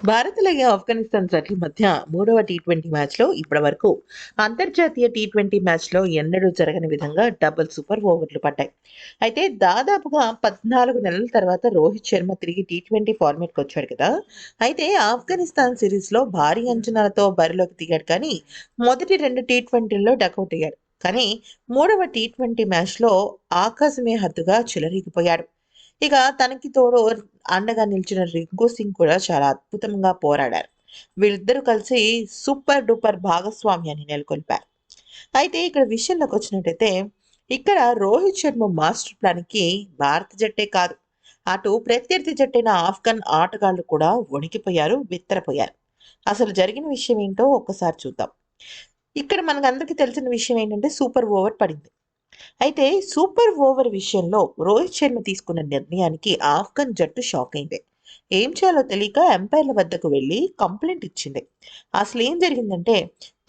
భారత్ ఆఫ్ఘనిస్తాన్ జట్ల మధ్య మూడవ టీ ట్వంటీ మ్యాచ్లో ఇప్పటి వరకు అంతర్జాతీయ టీ ట్వంటీ మ్యాచ్లో ఎన్నడూ జరగని విధంగా డబుల్ సూపర్ ఓవర్లు పడ్డాయి. అయితే దాదాపుగా పద్నాలుగు నెలల తర్వాత రోహిత్ శర్మ తిరిగి టీ ట్వంటీ ఫార్మేట్కి వచ్చాడు కదా. అయితే ఆఫ్ఘనిస్తాన్ సిరీస్లో భారీ అంచనాలతో బరిలోకి దిగాడు కానీ మొదటి రెండు టీ ట్వంటీల్లో డకౌట్ అయ్యాడు. కానీ మూడవ టీ ట్వంటీ మ్యాచ్లో ఆకాశమే హద్దుగా చెలరేగిపోయాడు. ఇక తనకి తోడు అండగా నిలిచిన రింకు సింగ్ కూడా చాలా అద్భుతంగా పోరాడారు. వీళ్ళిద్దరూ కలిసి సూపర్ డూపర్ భాగస్వామ్యాన్ని నెలకొల్పారు. అయితే ఇక్కడ విషయంలోకి వచ్చినట్టయితే ఇక్కడ రోహిత్ శర్మ మాస్టర్ ప్లాన్కి భారత జట్టే కాదు. అటు ప్రత్యర్థి జట్టైన ఆఫ్ఘన్ ఆటగాళ్ళు కూడా వణికిపోయారు విత్తరపోయారు అసలు జరిగిన విషయం ఏంటో ఒక్కసారి చూద్దాం. ఇక్కడ మనకు అందరికీ తెలిసిన విషయం ఏంటంటే సూపర్ ఓవర్ పడింది. అయితే సూపర్ ఓవర్ విషయంలో రోహిత్ శర్మ తీసుకున్న నిర్ణయానికి ఆఫ్ఘన్ జట్టు షాక్ అయింది. ఏం చేయాలో తెలియక ఎంపైర్ల వద్దకు వెళ్ళి కంప్లైంట్ ఇచ్చింది. అసలు ఏం జరిగిందంటే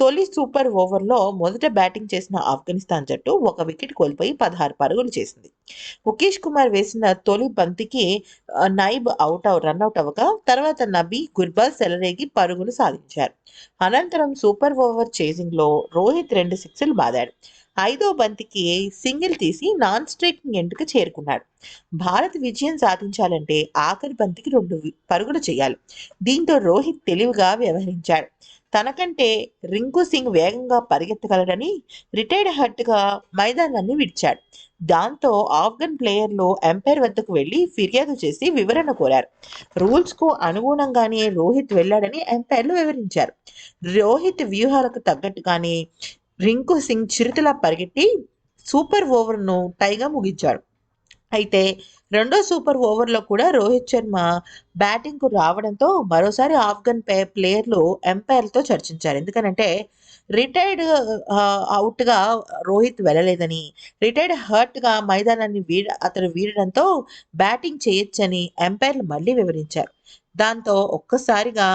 తొలి సూపర్ ఓవర్లో మొదట బ్యాటింగ్ చేసిన ఆఫ్ఘనిస్తాన్ జట్టు ఒక వికెట్ కోల్పోయి పదహారు పరుగులు చేసింది. ముఖేష్ కుమార్ వేసిన తొలి బంతికి నైబ్ అవుట్ అవ్ రన్అట్ అవ్వగా తర్వాత నబీ గుర్బాల్ సెలరేగి పరుగులు సాధించారు. అనంతరం సూపర్ ఓవర్ చేసింగ్లో రోహిత్ రెండు సిక్స్లు బాదాడు. ఐదో బంతికి సింగిల్ తీసి నాన్ స్ట్రైకింగ్ ఎండ్కు చేరుకున్నాడు. భారత్ విజయం సాధించాలంటే ఆఖరి బంతికి రెండు పరుగులు చేయాలి. దీంతో రోహిత్ తెలివిగా వ్యవహరించాడు. తనకంటే రింకు సింగ్ వేగంగా పరిగెత్తగలడని రిటైర్డ్ హట్గా మైదానాన్ని విడిచాడు. దాంతో ఆఫ్ఘన్ ప్లేయర్లు ఎంపైర్ వద్దకు వెళ్ళి ఫిర్యాదు చేసి వివరణ కోరారు. రూల్స్కు అనుగుణంగానే రోహిత్ వెళ్ళాడని ఎంపైర్లు వివరించారు. రోహిత్ వ్యూహాలకు తగ్గట్టుగానే రింకు సింగ్ చిరుతలా పరిగెట్టి సూపర్ ఓవర్ను టైగా ముగించాడు. అయితే రెండో సూపర్ ఓవర్లో కూడా రోహిత్ శర్మ బ్యాటింగ్కు రావడంతో మరోసారి ఆఫ్ఘన్ పే ప్లేయర్లు ఎంపైర్లతో చర్చించారు. ఎందుకనంటే రిటైర్డ్ అవుట్గా రోహిత్ వెళ్ళలేదని రిటైర్డ్ హర్ట్గా మైదానాన్ని వీడ అతను వీడడంతో బ్యాటింగ్ చేయొచ్చని ఎంపైర్లు మళ్ళీ వివరించారు. దాంతో ఒక్కసారిగా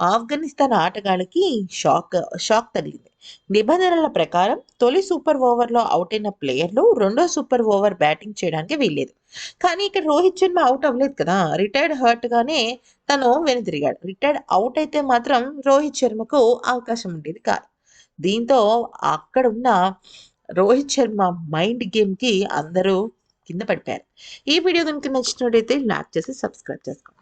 ఆఫ్ఘనిస్తాన్ ఆటగాళ్ళకి షాక్ షాక్ తగిలింది. నిబంధనల ప్రకారం తొలి సూపర్ ఓవర్లో అవుట్ అయిన ప్లేయర్లు రెండో సూపర్ ఓవర్ బ్యాటింగ్ చేయడానికి వీల్లేదు. కానీ ఇక్కడ రోహిత్ శర్మ అవుట్ అవ్వలేదు కదా. రిటైర్డ్ హర్ట్ గానే తను వెనుతిరిగాడు రిటైర్డ్ అవుట్ అయితే మాత్రం రోహిత్ శర్మకు అవకాశం ఉండేది కాదు. దీంతో అక్కడ ఉన్న రోహిత్ శర్మ మైండ్ గేమ్కి అందరూ కింద పడిపోయారు. ఈ వీడియో కనుక నచ్చినట్టయితే లైక్ చేసి సబ్స్క్రైబ్ చేసుకోండి.